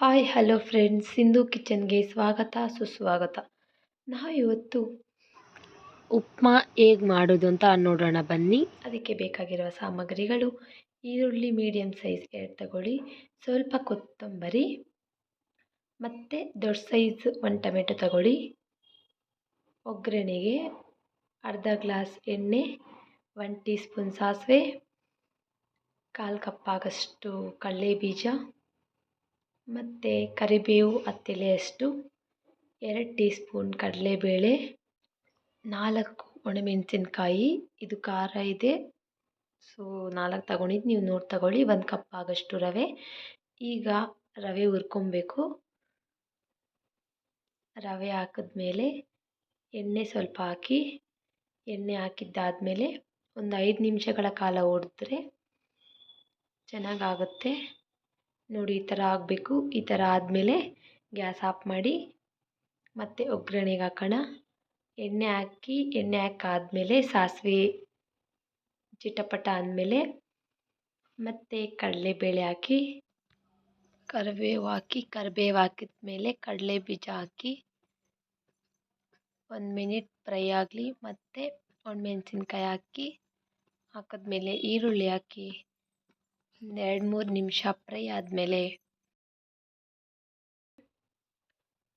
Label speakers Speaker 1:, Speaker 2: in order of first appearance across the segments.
Speaker 1: Hi, hello friends. Sindhu ಕಿಚನ್ಗೆ ಸ್ವಾಗತ, ಸುಸ್ವಾಗತ. ನಾವು ಇವತ್ತು ಉಪ್ಮಾ ಹೇಗೆ ಮಾಡೋದು ಅಂತ ನೋಡೋಣ. ಬನ್ನಿ. ಅದಕ್ಕೆ ಬೇಕಾಗಿರುವ ಸಾಮಗ್ರಿಗಳು. ಈರುಳ್ಳಿ ಮೀಡಿಯಮ್ ಸೈಜ್ ಎರಡು ತಗೊಳ್ಳಿ. ಸ್ವಲ್ಪ ಕೊತ್ತಂಬರಿ ಮತ್ತು ದೊಡ್ಡ ಸೈಜ್ ಒಂದು ಟೊಮೆಟೊ ತಗೊಳ್ಳಿ. ಒಗ್ಗರಣೆಗೆ ಅರ್ಧ ಗ್ಲಾಸ್ ಎಣ್ಣೆ ಒನ್ ಟೀ ಸ್ಪೂನ್ ಸಾಸಿವೆ, ಕಾಲು ಕಪ್ಪಾಗಷ್ಟು ಕಡಲೆ ಬೀಜ ಮತ್ತು ಕರಿಬೇವು ಹತ್ತೆಲೆಯಷ್ಟು ಎರಡು ಟೀ ಸ್ಪೂನ್ ಕಡಲೆಬೇಳೆ, ನಾಲ್ಕು ಒಣಮೆಣಸಿನ್ಕಾಯಿ, ಇದು ಖಾರ ಇದೆ. ಸೊ ನಾಲ್ಕು ತಗೊಂಡಿದ್ದು ನೀವು ನೋಡಿ ತಗೊಳ್ಳಿ, ಒಂದು ಕಪ್ ಆಗೋಷ್ಟು ರವೆ. ಈಗ ರವೆ ಹುರ್ಕೊಬೇಕು. ರವೆ ಹಾಕಿದ್ಮೇಲೆ ಎಣ್ಣೆ ಸ್ವಲ್ಪ ಹಾಕಿ, ಎಣ್ಣೆ ಹಾಕಿದ್ದಾದ್ಮೇಲೆ ಒಂದು ಐದು ನಿಮಿಷಗಳ ಕಾಲ ಹುರಿದ್ರೆ ಚೆನ್ನಾಗಾಗುತ್ತೆ. ನೋಡಿ, ಈ ಥರ ಆಗಬೇಕು. ಈ ಥರ ಆದಮೇಲೆ ಗ್ಯಾಸ್ ಆಫ್ ಮಾಡಿ ಮತ್ತೆ ಒಗ್ಗರಣೆಗೆ ಹಾಕೋಣ. ಎಣ್ಣೆ ಹಾಕಿ, ಎಣ್ಣೆ ಹಾಕಾದ್ಮೇಲೆ ಸಾಸಿವೆ ಚಿಟಪಟ ಅಂದಮೇಲೆ ಮತ್ತು ಕಡಲೆಬೇಳೆ ಹಾಕಿ, ಕರಿಬೇವು ಹಾಕಿ, ಕರಿಬೇವು ಹಾಕಿದ ಮೇಲೆ ಕಡಲೆ ಬೀಜ ಹಾಕಿ ಒಂದು ಮಿನಿಟ್ ಫ್ರೈ ಆಗಲಿ. ಮತ್ತು ಒಣಮೆಣ್ಸಿನ್ಕಾಯಿ ಹಾಕಿ, ಹಾಕಿದ್ಮೇಲೆ ಈರುಳ್ಳಿ ಹಾಕಿ. ಒಂದು ಎರಡು ಮೂರು ನಿಮಿಷ ಫ್ರೈ ಆದಮೇಲೆ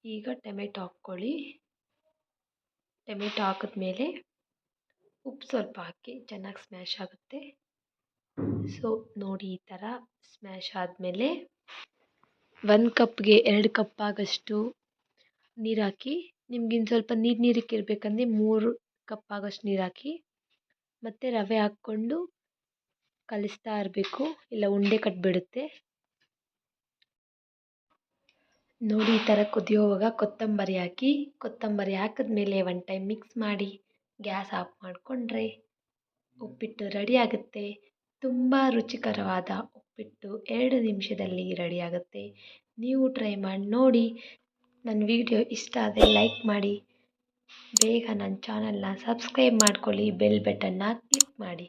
Speaker 1: ಈಗ ಟೊಮೆಟೊ ಹಾಕ್ಕೊಳ್ಳಿ. ಟೊಮೆಟೊ ಹಾಕಿದ್ಮೇಲೆ ಉಪ್ಪು ಸ್ವಲ್ಪ ಹಾಕಿ ಚೆನ್ನಾಗಿ ಸ್ಮ್ಯಾಶ್ ಆಗುತ್ತೆ. ಸೊ ನೋಡಿ ಈ ಥರ ಸ್ಮ್ಯಾಶ್ ಆದಮೇಲೆ ಒಂದು ಕಪ್ಗೆ ಎರಡು ಕಪ್ ಆಗಷ್ಟು ನೀರು ಹಾಕಿ ನಿಮ್ಗಿನ್ನು ಸ್ವಲ್ಪ ನೀರು ನೀರಕ್ಕೆ ಇರಬೇಕಂದ್ರೆ ಮೂರು ಕಪ್ ಆಗೋಷ್ಟು ನೀರು ಹಾಕಿ, ಮತ್ತು ರವೆ ಹಾಕ್ಕೊಂಡು ಕಲಿಸ್ತಾ ಇರಬೇಕು. ಇಲ್ಲ ಉಂಡೆ ಕಟ್ಬಿಡುತ್ತೆ. ನೋಡಿ ಈ ಥರ ಕುದಿಯೋವಾಗ ಕೊತ್ತಂಬರಿ ಹಾಕಿ, ಕೊತ್ತಂಬರಿ ಹಾಕಿದ್ಮೇಲೆ ಒನ್ ಟೈಮ್ ಮಿಕ್ಸ್ ಮಾಡಿ ಗ್ಯಾಸ್ ಆಫ್ ಮಾಡಿಕೊಂಡ್ರೆ ಉಪ್ಪಿಟ್ಟು ರೆಡಿ ಆಗುತ್ತೆ. ತುಂಬ ರುಚಿಕರವಾದ ಉಪ್ಪಿಟ್ಟು ಎರಡು ನಿಮಿಷದಲ್ಲಿ ರೆಡಿ ಆಗುತ್ತೆ. ನೀವು ಟ್ರೈ ಮಾಡಿ, ನೋಡಿ. ನನ್ನ ವಿಡಿಯೋ ಇಷ್ಟ ಆದರೆ ಲೈಕ್ ಮಾಡಿ. ಬೇಗ ನನ್ನ ಚಾನಲ್ನ ಸಬ್ಸ್ಕ್ರೈಬ್ ಮಾಡ್ಕೊಳ್ಳಿ ಬೆಲ್ ಬಟನ್ನ ಕ್ಲಿಕ್ ಮಾಡಿ.